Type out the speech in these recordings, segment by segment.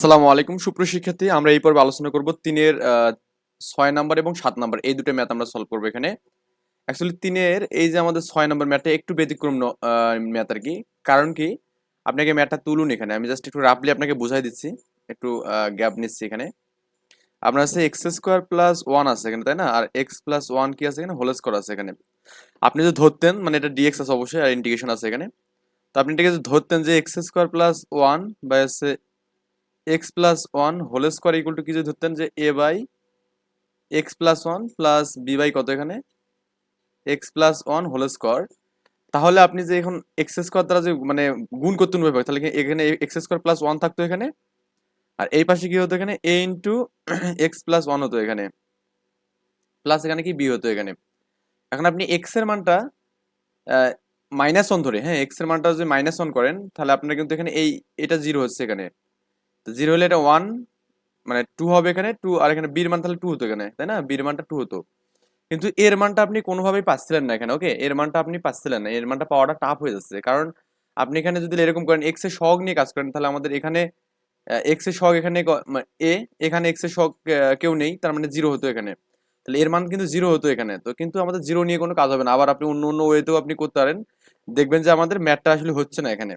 আসসালামু আলাইকুম সুপ্রশিক্ষার্থী আমরা এই পর্বে আলোচনা করব তিনের ছয় নাম্বার এবং সাত নাম্বার। এই দুটো ম্যাথ আমরা সলভ করব এখানে। অ্যাকচুয়ালি তিনের এই যে আমাদের ছয় নাম্বার ম্যাথটা একটু ব্যতিক্রম ম্যাথ আর কি। কারণ কি? আপনাকে ম্যাথটা তুলুন এখানে। আমি জাস্ট একটু রাফলি আপনাকে বুঝাই দিচ্ছি। একটু গ্যাপ নিচ্ছি এখানে। আপনার আছে এক্স স্কোয়ার প্লাস ওয়ান আছে এখানে, তাই না? আর এক্স প্লাস ওয়ান কি আছে এখানে? হোল স্কোয়ার আছে এখানে। আপনি যদি ধরতেন মানে এটা ডিএক্স আছে অবশ্যই, আর ইন্টিগ্রেশন আছে এখানে। তো আপনি এটাকে যদি ধরতেন যে এক্স স্কোয়ার প্লাস ওয়ান বা হচ্ছে X plus one whole square equal to কি যদি ধরতেন যে A by X plus one plus B by কত এখানে? X plus one whole square তাহলে আপনি যে এখন এক্স স্কোয়ার দ্বারা যে মানে গুণ করতে হবে, তাহলে এখানে এক্স স্কোয়ার প্লাস ওয়ান থাকতো এখানে? আর এই পাশে কি হতো এখানে? A into X plus one হতো এখানে। প্লাস এখানে কি বি হতো এখানে। এখন আপনি এক্সের মানটা মাইনাস ওয়ান ধরে হ্যাঁ এক্সের মানটা যদি মাইনাস ওয়ান করেন, তাহলে আপনার কিন্তু এখানে এই, এটা জিরো হচ্ছে এখানে। জিরো হলে এটা ওয়ান মানে টু হবে এখানে টু আর এখানে বির মান তাহলে টু হতো এখানে, তাই না? বির মানটা টু হতো। কিন্তু এর মানটা আপনি কোনোভাবেই পাচ্ছিলেন না এখানে ওকে এর মানটা আপনি পাচ্ছিলেন না এর মানটা পাওয়াটা টাফ হয়ে যাচ্ছে। কারণ আপনি এখানে যদি এরকম করেন এক্সের শখ নিয়ে কাজ করেন, তাহলে আমাদের এখানে এক্সের শখ এখানে এ এখানে এক্সের শখ কেউ নেই, তার মানে জিরো হতো এখানে। তাহলে এর মান কিন্তু জিরো হতো এখানে। তো কিন্তু আমাদের জিরো নিয়ে কোনো কাজ হবে না। আবার আপনি অন্য অন্য ওয়েতেও আপনি করতে পারেন। দেখবেন যে আমাদের ম্যাটটা আসলে হচ্ছে না এখানে।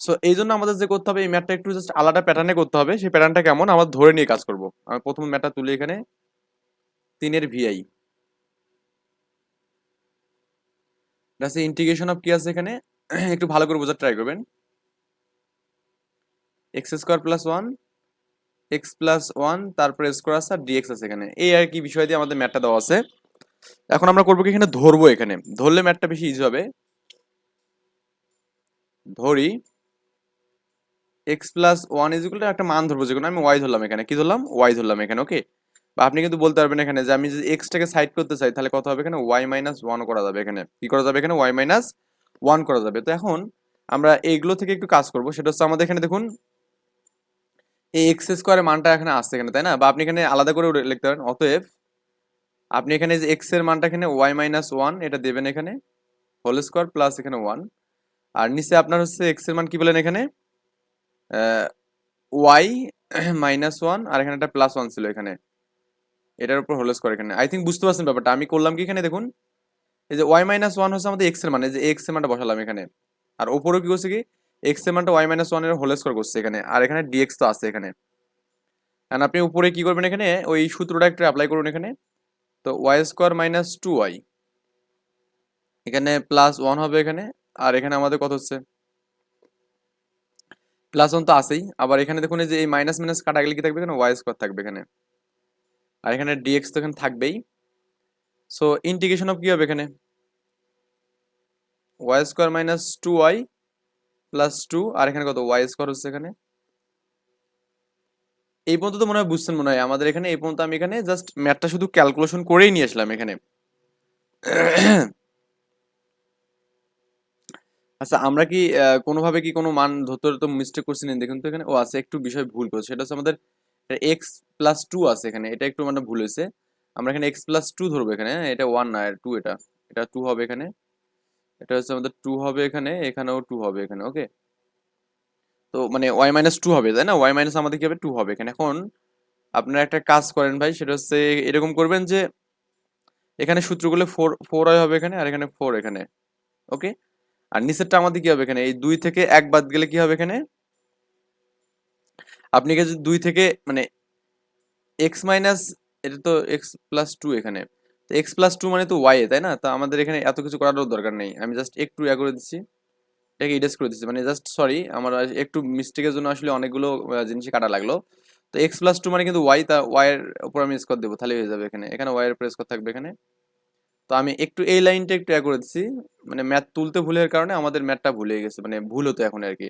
সো এই জন্য আমাদের যে করতে হবে, এই ম্যাটটা একটু জাস্ট আলাদা প্যাটার্নে করতে হবে। সেই প্যাটার্নটা কেমন? আমরা ধরে নিয়ে কাজ করব। আমি প্রথম ম্যাটটা তুলি এখানে। তিনের ভিআই আছে ইন্টিগ্রেশন অফ কি আছে এখানে। একটু ভালো করে বোঝার ট্রাই করবেন। X square plus one X plus one তারপরে স্কোয়ার আছে আর ডিএক্স আছে এখানে। এই আর কি বিষয় দিয়ে আমাদের ম্যাথটা দেওয়া আছে। এখন আমরা করব কি এখানে? ধরবো এখানে। ধরলে ম্যাটটা বেশি ইজি হবে। ধরি। X plus one is equal একটা মান ধরবো, যেগুলো আমি ওয়াই ধরলাম এখানে। কি ধরলাম? ওয়াই ধরলাম এখানে ওকে বা আপনি কিন্তু বলতে পারবেন এখানে যে আমি যদি এক্সটাকে সাইড করতে চাই, তাহলে কত হবে এখানে? ওয়াই মাইনাস ওয়ান করা যাবে এখানে। কি করা যাবে এখানে? ওয়াই মাইনাস ওয়ান করা যাবে। তো এখন আমরা এইগুলো থেকে একটু কাজ করব। সেটা হচ্ছে আমাদের এখানে দেখুন, এই এক্স স্কোয়ারের মানটা এখানে আসছে এখানে, তাই না? বা আপনি এখানে আলাদা করে লিখতে পারেন। অতএব আপনি এখানে যে এক্সের মানটা এখানে ওয়াই মাইনাস ওয়ান এটা দেবেন এখানে হোল স্কোয়ার প্লাস এখানে ওয়ান আর নিচে আপনার হচ্ছে এক্সের মান কি বলেন এখানে? ওয়াই মাইনাস ওয়ান আর এখানে একটা প্লাস ওয়ান ছিল এখানে। এটার উপর হোল স্কোয়ার এখানে। আই থিঙ্ক বুঝতে পারছেন ব্যাপারটা। আমি করলাম কি এখানে, দেখুন। এই যে ওয়াই মাইনাস ওয়ান হচ্ছে আমাদের এক্সের মানে যে এক্সের মানটা বসালাম এখানে। আর ওপরেও কি করছে কি? এক্সের মানটা ওয়াই মাইনাস ওয়ানের হোল স্কোয়ার করছে এখানে। আর এখানে ডিএক্স তো আছে এখানে। আর আপনি উপরে কি করবেন এখানে? ওই সূত্রটা একটু অ্যাপ্লাই করুন এখানে। তো Y square minus two Y এখানে প্লাস ওয়ান হবে এখানে। আর এখানে আমাদের কত হচ্ছে? প্লাস ওয়ান তো আছেই। আবার এখানে দেখুন যে এই মাইনাস মাইনাস কাটা গেলে কি থাকবে এখানে? ওয়াই স্কোয়ার থাকবে এখানে। আর এখানে ডিএক্স তো এখানে থাকবেই। সো ইন্টিগ্রেশন অফ কি হবে এখানে? Y square minus two Y plus two আর এখানে কত? ওয়াই স্কোয়ার হচ্ছে এখানে। এই পর্যন্ত তো মনে হয় বুঝছেন মনে হয়। আমাদের এখানে এই পর্যন্ত আমি এখানে জাস্ট ম্যাথটা শুধু ক্যালকুলেশন করেই নিয়ে আসলাম এখানে। আচ্ছা আমরা কি কোনোভাবে কি কোনো মান ধরতে তো মিস্টেক করছি না দেখুন তো এখানে, ও আছে, একটু বিষয় ভুল করছে সেটা হচ্ছে আমাদের এক্স প্লাস টু আছে এখানে, এটা একটু মানে ভুল হয়েছে। আমরা এখানে এক্স প্লাস টু ধরবো এখানে হ্যাঁ? এটা ওয়ান না টু এটা। এটা টু হবে এখানে, এটা হচ্ছে আমাদের টু হবে এখানে, এখানেও টু হবে এখানে ওকে তো মানে ওয়াই মাইনাস টু হবে, তাই না? ওয়াই মাইনাস আমাদের কি হবে? টু হবে এখানে। এখন আপনারা একটা কাজ করেন ভাই, সেটা হচ্ছে এরকম করবেন যে, এখানে সূত্রগুলো ফোর ফোর ওয়াই হবে এখানে, আর এখানে ফোর এখানে ওকে আর নিচেরটা আমাদের কি হবে এখানে? এই দুই থেকে এক বাদ গেলে কি হবে এখানে? আপনি যদি দুই থেকে মানে এক্স মাইনাস এটা তো এক্স প্লাস টু এখানে। এক্স প্লাস টু মানে তো ওয়াই তাই না? তো আমাদের এখানে এত কিছু করারও দরকার নেই। আমি জাস্ট একটু ইয়া করে দিচ্ছি। এটাকে ইডেস করে দিচ্ছি। মানে জাস্ট সরি আমার একটু মিস্টেকের জন্য আসলে অনেকগুলো জিনিস কাটা লাগল। তো এক্স প্লাস টু মানে কিন্তু ওয়াই তা ওয়াইয়ের উপর আমি স্কোর দেবো। তাহলে হয়ে যাবে এখানে। এখানে ওয়াইয়ের উপর স্কোর থাকবে এখানে। তো আমি একটু এই লাইনটা একটু ইয়া করে দিচ্ছি। মানে ম্যাথ তুলতে ভুলের কারণে আমাদের ম্যাথটা ভুলে গেছে মানে ভুল হতো এখন আর কি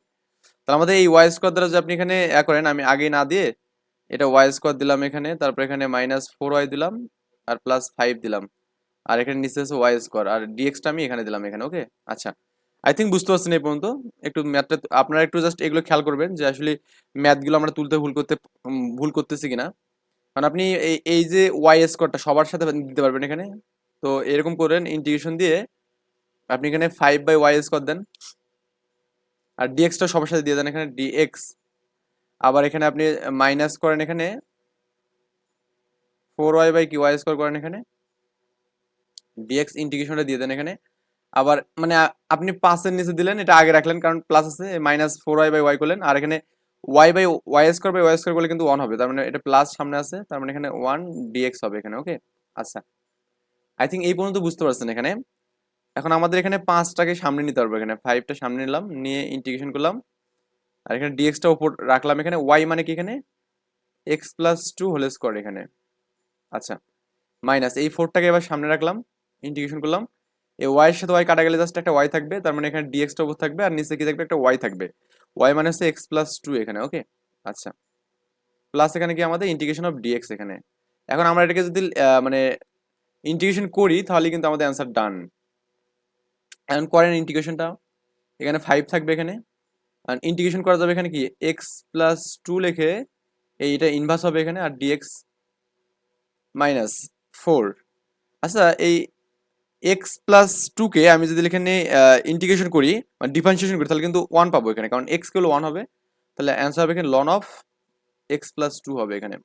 তাহলে আমাদের এই ওয়াই স্কোয়ার দ্বারা যে আপনি এখানে ইয়া করেন, আমি আগে না দিয়ে এটা ওয়াই স্কোয়ার দিলাম এখানে, তারপর এখানে মাইনাস ফোর ওয়াই দিলাম, আর প্লাস ফাইভ দিলাম। আর এখানে নিচে আছে ওয়াই স্কোয়ার আর ডিএক্সটা আমি এখানে দিলাম এখানে ওকে আচ্ছা। আই থিঙ্ক বুঝতে পারছেন এই পর্যন্ত। একটু ম্যাথটা আপনারা একটু জাস্ট এগুলো খেয়াল করবেন যে আসলে ম্যাথগুলো আমরা তুলতে ভুল করতে ভুল করতেছি কিনা। কারণ আপনি এই যে ওয়াই স্কোয়ারটা সবার সাথে দিতে পারবেন এখানে। তো এরকম করেন ইন্টিগ্রেশন দিয়ে আপনি এখানে ফাইভ বাই ওয়াই স্কোয়ার দেন। আর ডিএক্সটা সবার সাথে দিয়ে দেন, এখানে ডিএক্স আবার এখানে আপনি মাইনাস করেন এখানে। ফোর ওয়াই বাই কি ওয়াই স্কোয়ার করেন এখানে। ডিএক্স ইন্টিগ্রেশনটা দিয়ে দেন এখানে। আবার মানে আপনি পাঁচের নিচে দিলেন, এটা আগে রাখলেন কারণ প্লাস আছে minus four y by y করলেন। আর এখানে y by y square by y square করলে কিন্তু ওয়ান হবে, তার মানে এটা প্লাস সামনে আছে, তার মানে এখানে ওয়ান ডিএক্স হবে এখানে ওকে আচ্ছা। আই থিঙ্ক এই পর্যন্ত বুঝতে পারছেন এখানে। এখন আমাদের এখানে পাঁচটাকে সামনে নিতে পারব এখানে ফাইভটা সামনে নিলাম, নিয়ে ইন্টিগ্রেশন করলাম। আর এখানে ডিএক্সটা ওপর রাখলাম। এখানে ওয়াই মানে কি এখানে? X plus two whole square এখানে। আচ্ছা মাইনাস এই ফোরটাকে এবার সামনে রাখলাম ইন্টিগ্রেশন করলাম। এই ওয়াইয়ের সাথে ওয়াই কাটা গেলে জাস্ট একটা ওয়াই থাকবে, তার মানে এখানে ডিএক্সটা উপর থাকবে আর নিচে কি থাকবে? একটা ওয়াই থাকবে। ওয়াই মানে হচ্ছে এক্স প্লাস টু এখানে ওকে আচ্ছা প্লাস এখানে কি আমাদের ইন্টিগ্রেশন অফ ডিএক্স এখানে। এখন আমরা এটাকে যদি মানে ইন্টিগ্রেশন করি তাহলে কিন্তু আমাদের অ্যান্সার ডান এখন করেন ইন্টিগ্রেশনটা এখানে ফাইভ থাকবে এখানে। আর ইন্টিগ্রেশন করা যাবে এখানে কি? এক্স প্লাস টু লিখে এইটা ইনভার্স হবে এখানে আর ডিএক্স মাইনাস ফোর আচ্ছা এই এক্স প্লাস টুকে আমি যদি এখানে ইন্টিগ্রেশন করি মানে ডিফারেন্সিয়েশন করি, তাহলে কিন্তু ওয়ান পাবো এখানে। কারণ এক্স হলো ওয়ান হবে, তাহলে অ্যান্সার হবে এখানে ln of x plus two হবে এখানে।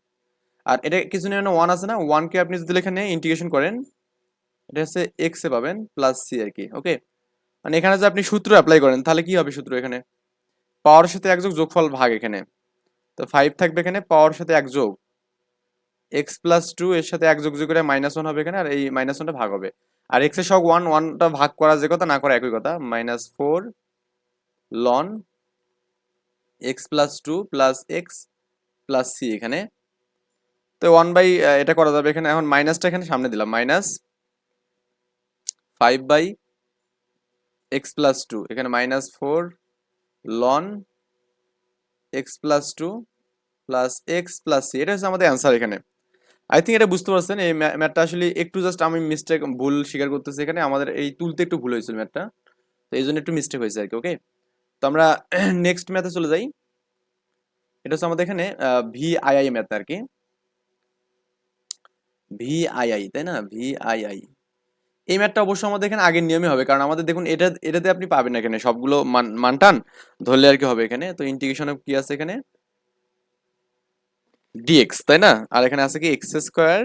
আর এটা কিছু নেই ওয়ান আছে না? ওয়ানকে আপনি যদি এখানে ইন্টিগ্রেশন করেন, এটা হচ্ছে এক্স পাবেন প্লাস সি আর কি ওকে মানে এখানে যে আপনি সূত্র অ্যাপ্লাই করেন, তাহলে কি হবে সূত্র এখানে? পাওয়ার সাথে এক যোগ যোগফল ভাগ এখানে। তো ফাইভ থাকবে এখানে পাওয়ার সাথে এক যোগ। এক্স প্লাস টু এর সাথে এক যোগ যোগ করে মাইনাস ওয়ান হবে এখানে, আর এই মাইনাস ওয়ানটা ভাগ হবে। আর এক্সের সব ওয়ান ওয়ানটা ভাগ করা যে কথা, না করা একই কথা। Minus four ln x plus two plus x plus c এখানে। তো ওয়ান বাই এটা করা যাবে। এখানে এখন মাইনাসটা এখানে সামনে দিলাম। Minus five by x plus two এখানে minus four ln x plus two plus x plus c এটা হচ্ছে আমাদের অ্যান্সার এখানে। আই থিঙ্ক এটা বুঝতে পারছেন, এই ম্যাথটা আসলে একটু জাস্ট আমি মিস্টেক ভুল স্বীকার করতেছি এখানে। আমাদের এই তুলতে একটু ভুল হয়েছিল ম্যাথটা। তো এই জন্য একটু মিস্টেক হয়েছে আর কি ওকে তো আমরা নেক্সট ম্যাথে চলে যাই। এটা হচ্ছে আমাদের এখানে ভি আই আই ম্যাথ আর কি। ভি আই আই তাই না? ভি আই আই এই ম্যাথটা অবশ্যই আমাদের এখানে আগের নিয়মে হবে, কারণ আমাদের দেখুন এটা, এটাতে আপনি পাবেন এখানে সবগুলো মান, মানটান, ধরলে আর কি হবে এখানে। তো ইন্টিগ্রেশন কি আছে এখানে? ডিএক্স তাই না? আর এখানে আছে কি? X square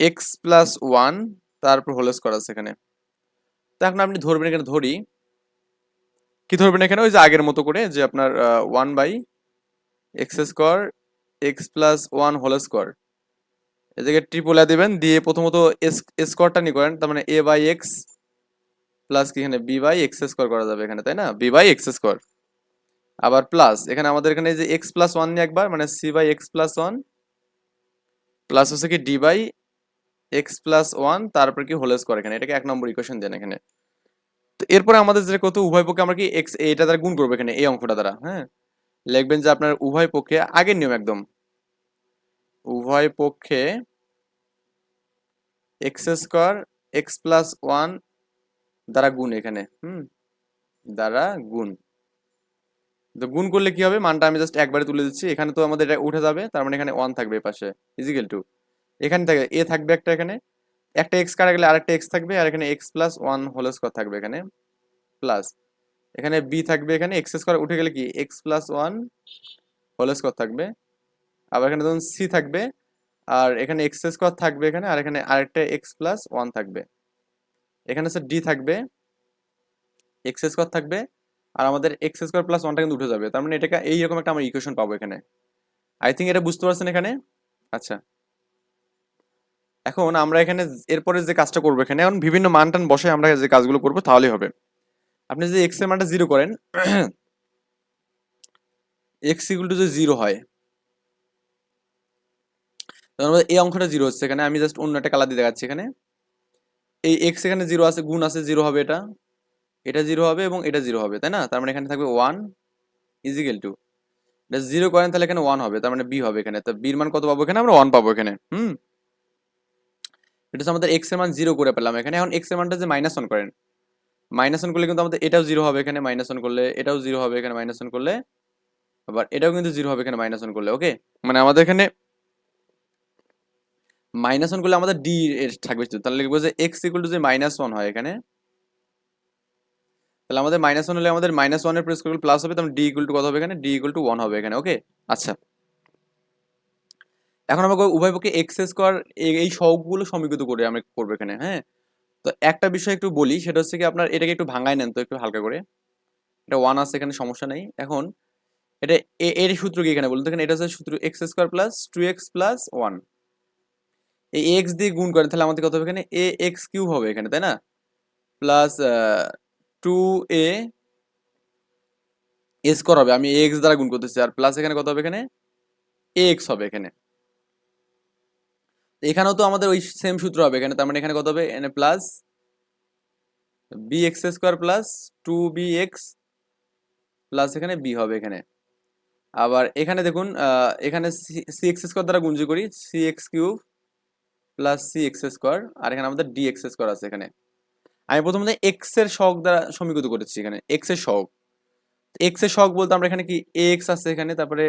x plus one তারপর হোল স্কোয়ার আছে এখানে। তো এখন আপনি ধরবেন এখানে, ধরি। কি ধরবেন এখানে? ওই যে আগের মতো করে, যে আপনার one by x square x plus one whole square জায়গায় ট্রিপল এ দিবেন, দিয়ে প্রথমত স্কোয়ারটা নি করেন, তার মানে এ বাই এক্স প্লাস কি এখানে? বি বাই এক্স স্কোয়ার করা যাবে এখানে, তাই না? বি বাই এক্স স্কোয়ার আবার প্লাস এখানে আমাদের এখানে যে এক্স প্লাস ওয়ান নিয়ে একবার মানে c by x plus one plus হচ্ছে কি d by x plus one তারপর কি হোল স্কোয়ার এখানে, এটাকে এক নম্বর ইকুয়েশন দেন এখানে। তো এরপরে আমাদের যেটা কত উভয় পক্ষে আমরা কি এক্স এটা দ্বারা গুণ করব এখানে এই অঙ্কটা দ্বারা হ্যাঁ? লিখবেন যে আপনার উভয় পক্ষে আগের নিয়ম একদম। উভয় পক্ষে x square x plus one দ্বারা গুণ এখানে, হুম, দ্বারা গুণ। তো গুণ করলে কি হবে? মানটা আমি জাস্ট একবারে তুলে দিচ্ছি। এখানে তো আমাদের এটা উঠে যাবে, তার মানে এখানে ওয়ান থাকবে পাশে ইজিক্যাল টু এখানে থাকবে এ থাকবে একটা এখানে, একটা এক্স কাটা গেলে আরেকটা এক্স থাকবে, আর এখানে x plus one whole square থাকবে এখানে প্লাস এখানে বি থাকবে এখানে এক্স স্কোয়ার উঠে গেলে কি? X plus one whole square থাকবে। আবার এখানে ধরুন সি থাকবে, আর এখানে এক্স স্কোয়ার থাকবে এখানে, আর এখানে আরেকটা এক্স প্লাস ওয়ান থাকবে। এখানে হচ্ছে ডি থাকবে এক্স স্কোয়ার থাকবে, আর আমাদের এক্স স্কোয়ার প্লাস ওয়ানটা কিন্তু উঠে যাবে। তার মানে এটাকে এইরকম একটা আমরা ইকুয়েশন পাবো এখানে। আই থিঙ্ক এটা বুঝতে পারছেন এখানে? আচ্ছা। এখন আমরা এখানে এরপরে যে কাজটা করব এখানে, এখন বিভিন্ন মান টান বসে আমরা যে কাজগুলো করব তাহলেই হবে। আপনি যদি এক্সের মানটা জিরো করেন এক্স ইকুয়াল টু যদি জিরো হয় এই অঙ্কটা জিরো হচ্ছে এখানে। আমি জাস্ট অন্য একটা কালার দিয়ে দেখাচ্ছি এখানে। এই এক্স এখানে জিরো আছে, গুণ আছে জিরো হবে এটা। এটা জিরো হবে এবং এটা জিরো হবে, তাই না? তার মানে এখানে থাকবে ওয়ান ইজিক্যাল টু এটা জিরো করেন তাহলে এখানে ওয়ান হবে, তার মানে বি হবে এখানে। তো বির মান কত পাবো এখানে? আমরা ওয়ান পাবো এখানে। হুম? এটা আমাদের এক্সের মান জিরো করে পেলাম এখানে। এখন এক্সের মানটা যে মাইনাস ওয়ান করেন। মাইনাস ওয়ান করলে কিন্তু আমাদের এটাও জিরো হবে এখানে মাইনাস ওয়ান করলে এটাও জিরো হবে এখানে মাইনাস ওয়ান করলে। আবার এটাও কিন্তু জিরো হবে এখানে মাইনাস ওয়ান করলে ওকে মানে আমাদের এখানে মাইনাস ওয়ান করলে আমাদের ডি এর থাকবে তাহলে লিখব যে এক্স ইকুয়াল টু যে মাইনাস ওয়ান হয় এখানে। তাহলে আমাদের মাইনাস ওয়ান হলে আমাদের মাইনাস ওয়ানের প্রেস করলে প্লাস হবে তখন ডি ইকুয়াল টু কত হবে এখানে? ডি ইকুয়াল টু ওয়ান হবে এখানে ওকে আচ্ছা। এখন আমাকে উভয় পক্ষে এক্স স্কোয়ার এই সহগগুলো সমীকৃত করে আমরা করব এখানে হ্যাঁ? তো একটা বিষয় একটু বলি, সেটা হচ্ছে কি আপনার এটাকে একটু ভাঙায় নেন তো, একটু হালকা করে। এটা ওয়ান আছে এখানে, সমস্যা নেই। এখন এটা এর সূত্র কি এখানে বলুন তো, এখানে এটা হচ্ছে সূত্র x square plus two x plus one এই এক্স দিয়ে গুণ করেন তাহলে আমাদের কত হবে এখানে? এ এক্স কিউব হবে এখানে, তাই না? প্লাস টু এ স্কোয়ার হবে। আমি এক্স দ্বারা গুণ করতেছি, আর প্লাস এখানে কত হবে এখানে? এক্স হবে এখানে। এখানেও তো আমাদের ওই সেম সূত্র হবে, এখানে তার মানে এখানে কত হবে? এখানে plus b x square plus two b x plus এখানে বি হবে এখানে। আবার এখানে দেখুন এখানে সি এক্স স্কোয়ার দ্বারা গুণ করি c x cube plus c x square আর এখানে আমাদের ডি এক্স স্কোয়ার আছে এখানে। আমি প্রথমে এক্সের শখ দ্বারা সমীকৃত করেছি এখানে এক্সের শখ এক্সের শখ বলতে আমরা এখানে কি এক্স আছে এখানে, তারপরে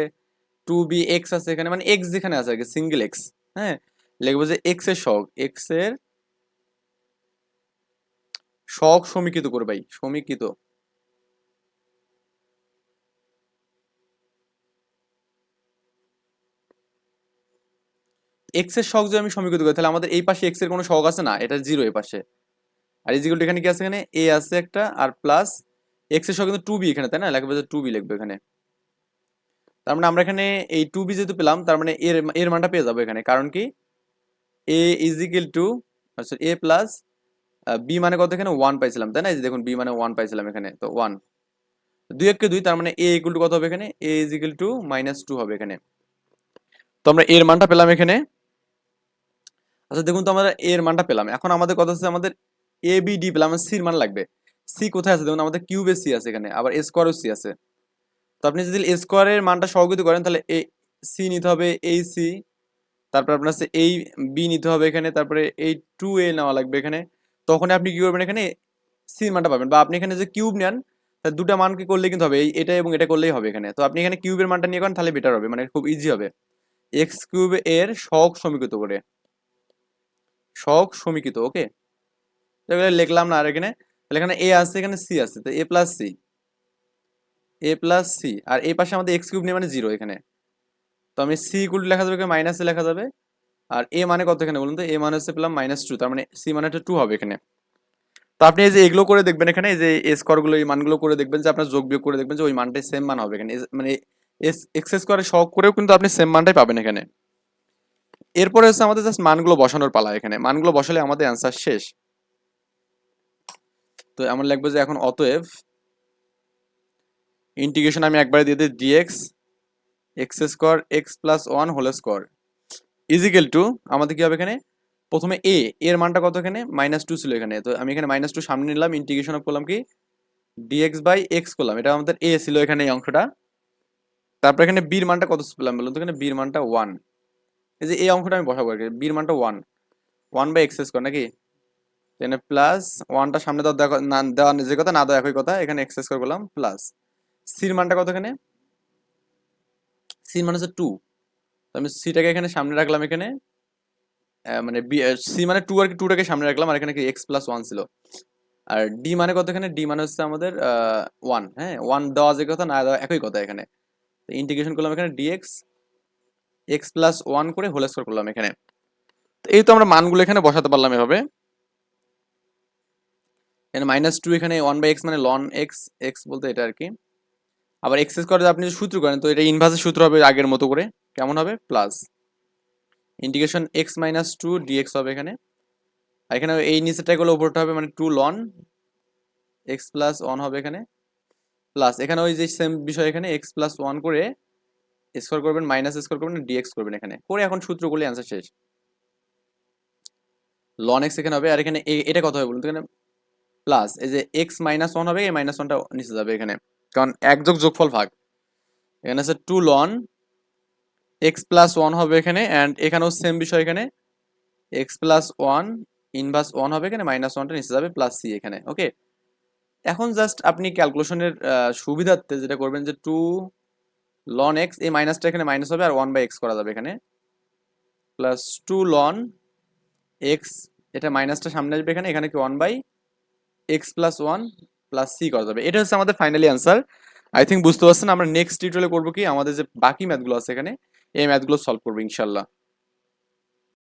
টু বি এক্স আছে এখানে মানে এক্স যেখানে আছে আর কি সিঙ্গেল এক্স হ্যাঁ? লিখব যে এক্সের শখ এক্সের শখ সমীকৃত করে ভাই, সমীকৃত। এক্সের শখ যদি আমি সমীকৃত করি, তাহলে আমাদের এই পাশে এক্সের কোনো শখ আছে না? এটা জিরো এই পাশে। আর ইজিকুল এখানে কি আছে এখানে? এ আছে একটা, আর প্লাস এক্সের শখ কিন্তু টু বি এখানে, তাই না? লেখবে যে টু বি লিখবে এখানে। তার মানে আমরা এখানে এই টু বি যেহেতু পেলাম, তার মানে এর এর মানটা পেয়ে যাব এখানে। কারণ কি? এ ইজিক্যাল টু আচ্ছা এ প্লাস বি মানে কত এখানে? ওয়ান পাইছিলাম, তাই না? দেখুন বি মানে ওয়ান পাইছিলাম এখানে, তো ওয়ান দুই এককে দুই, তার মানে এ ইকুয়াল টু কত হবে এখানে? A equal to minus two হবে এখানে। তো আমরা এর মানটা পেলাম এখানে। আচ্ছা দেখুন তো আমরা এর মানটা পেলাম। এখন আমাদের কথা হচ্ছে আমাদের এ বি ডি পেলাম সির মান লাগবে। সি কোথায় আছে? দেখুন, আমাদের কিউবে সি আছে এখানে, আবার এ স্কোয়ারও সি আছে। তো আপনি যদি এ স্কোয়ারের মানটা সহযোগিত করেন, তাহলে এ সি নিতে হবে এই সি তারপর আপনার হচ্ছে এই বি নিতে হবে এখানে, তারপরে এই টু এ নেওয়া লাগবে এখানে। তখন আপনি কি করবেন এখানে? সির মানটা পাবেন। বা আপনি এখানে যে কিউব নেন তাহলে দুটা মানকে করলে কিন্তু হবে। এই, এটা এবং এটা করলেই হবে এখানে। তো আপনি এখানে কিউবের মানটা নিয়ে করেন, তাহলে বেটার হবে। মানে খুব ইজি হবে। এক্স কিউব এর শখ সমীকৃত করে। শখ সমীকৃত ওকে লিখলাম না, আর এখানে, তাহলে এখানে এ আছে, এখানে সি আছে, তো a plus c a plus c আর এই পাশে আমাদের এক্স কিউব নিয়ে মানে জিরো এখানে। তো আমি সি ইকুয়াল লেখা যাবে মাইনাসে লেখা যাবে, আর এ মানে কত এখানে বলুন তো? এ মানে হচ্ছে পেলাম মাইনাস টু তার মানে সি মানে টু হবে এখানে। তো আপনি এই যে এগুলো করে দেখবেন এখানে, এই যে স্কোয়ারগুলো, এই মানগুলো করে দেখবেন যে আপনার যোগ বিয়োগ করে দেখবেন যে ওই মানটাই সেম মান হবে এখানে। মানে এক্স স্কোয়ারে শখ করেও কিন্তু আপনি সেম মানটাই পাবেন এখানে। এরপরে হচ্ছে আমাদের জাস্ট মানগুলো বসানোর পালা এখানে। মানগুলো বসালে আমাদের অ্যান্সার শেষ। তো আমরা লিখব যে এখন অতএব ইন্টিগ্রেশন আমি একবারে দিয়ে দিই dx x square x plus one whole square equal to আমাদের কি হবে এখানে? প্রথমে এ এর মানটা কত এখানে? মাইনাস টু ছিল এখানে। তো আমি এখানে মাইনাস টু সামনে নিলাম ইন্টিগ্রেশন অফ করলাম কি? ডিএক্স বাই এক্স করলাম। এটা আমাদের এ ছিল এখানে এই অংশটা। তারপর এখানে বির মানটা কত পেলাম বলুন তো? এখানে বির মানটা ওয়ান এই যে এই অংশটা আমি বসাবো বির মানটা one one by x square নাকি? এখানে প্লাস ওয়ানটা সামনে দেওয়া দেখো- না, দেওয়া যে কথা, না দেওয়া একই কথা, এখানে এক্স স্কোয়ার করলাম প্লাস সির মানটা কত এখানে? সির মান হচ্ছে টু আমি সিটাকে এখানে সামনে রাখলাম এখানে। মানে সি মানে টু আর কি টুটাকে সামনে রাখলাম, আর এখানে কি এক্স প্লাস ওয়ান ছিল। আর ডি মানে কত এখানে? ডি মানে হচ্ছে আমাদের ওয়ান হ্যাঁ ওয়ান দেওয়া যে কথা, না দেওয়া একই কথা এখানে। ইন্টিগ্রেশন করলাম এখানে ডিএক্স এক্স প্লাস ওয়ান করে হোল স্কোয়ার করলাম এখানে। এই তো আমরা মানগুলো এখানে বসাতে পারলাম এভাবে। এখানে মাইনাস টু এখানে ওয়ান বাই এক্স মানে লন এক্স এক্স বলতে এটা আর কি। আবার এক্স স্কোয়ার আপনি সূত্র করেন, তো এটা ইনভার্সের সূত্র হবে আগের মতো করে। কেমন হবে? Plus integration x minus two dx হবে এখানে। আর এখানে এই নিচেটা গুলো উপরটা হবে মানে two ln x plus one হবে এখানে। প্লাস এখানে ওই যে সেম বিষয় এখানে এক্স প্লাস ওয়ান করে স্কোয়ার করবেন, মাইনাস স্কোয়ার করবেন ডিএক্স করবেন এখানে। করে এখন সূত্র করলে অ্যান্সার শেষ। লন এক্স এখানে হবে, আর এখানে এটা কত হবে বলুন এখানে? প্লাস এই যে এক্স মাইনাস ওয়ান হবে, এই মাইনাস ওয়ানটা নিচে যাবে এখানে। কারণ এক যোগ যোগফল ভাগ। এখানে আছে two ln x plus one হবে এখানে অ্যান্ড এখানেও সেম বিষয় এখানে। X plus one inverse one হবে এখানে মাইনাস ওয়ানটা নিচে যাবে প্লাস সি এখানে ওকে এখন জাস্ট আপনি ক্যালকুলেশনের সুবিধার্থে যেটা করবেন যে টু লন এক্স এই মাইনাসটা এখানে মাইনাস হবে আর ওয়ান বাই এক্স করা যাবে এখানে। প্লাস টু লন এক্স এটা মাইনাসটা সামনে আসবে এখানে এখানে কি one by x plus one plus c করা যাবে। এটা হচ্ছে আমাদের ফাইনালি অ্যান্সার আই থিঙ্ক বুঝতে পারছেন, আমরা নেক্সট টিউটোরিয়ালে করব কি? আমাদের যে বাকি ম্যাথগুলো আছে এখানে, এই ম্যাথগুলো সলভ করব ইনশাল্লাহ।